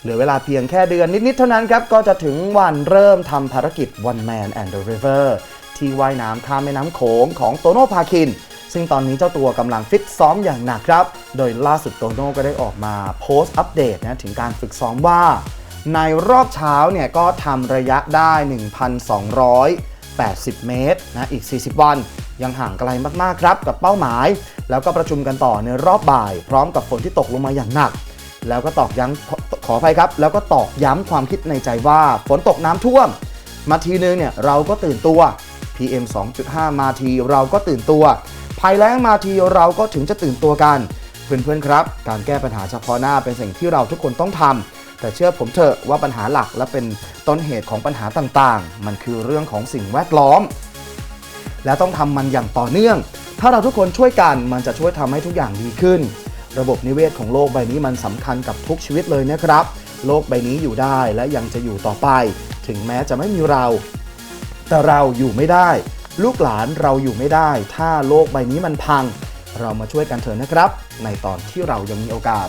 เหลือเวลาเพียงแค่เดือนนิด ๆ เท่านั้นครับ ก็จะถึงวันเริ่มทำภารกิจ One Man and the River ที่ว่ายน้ำข้ามแม่น้ำโขงของโตโน่พาคิน ซึ่งตอนนี้เจ้าตัวกำลังฟิตซ้อมอย่างหนักครับ โดยล่าสุดโตโน่ก็ได้ออกมาโพสต์อัปเดตนะถึงการฝึกซ้อมว่า ในรอบเช้าเนี่ยก็ทำระยะได้ 1,280 เมตรนะอีก 40 วัน ยังห่างไกลมาก ๆ ครับกับเป้าหมาย แล้วก็ประชุมกันต่อในรอบบ่าย พร้อมกับฝนที่ตกลงมาอย่างหนัก แล้วก็ตอกย้ำ อขออภัยครับ แล้วก็ตอกย้ำความคิดในใจว่าฝนตกน้ำท่วม มาทีนึงเนี่ยเราก็ตื่นตัว PM 2.5 มาทีเราก็ตื่นตัว ภัยแล้งมาทีเราก็ถึงจะตื่นตัวกัน เพื่อนๆครับ การแก้ปัญหาเฉพาะหน้าเป็นสิ่งที่เราทุกคนต้องทำแต่เชื่อผมเถอะว่าปัญหาหลักและเป็นต้นเหตุของปัญหาต่างๆ มันคือเรื่องของสิ่งแวดล้อม และต้องทำมันอย่างต่อเนื่อง ถ้าเราทุกคนช่วยกันมันจะช่วยทำให้ทุกอย่างดีขึ้น ระบบนิเวศของโลกใบนี้มันสำคัญกับทุกชีวิตเลยนะครับ โลกใบนี้อยู่ได้และยังจะอยู่ต่อไป ถึงแม้จะไม่มีเรา แต่เราอยู่ไม่ได้ ลูกหลานเราอยู่ไม่ได้ ถ้าโลกใบนี้มันพัง เรามาช่วยกันเถอะนะครับ ในตอนที่เรายังมีโอกาส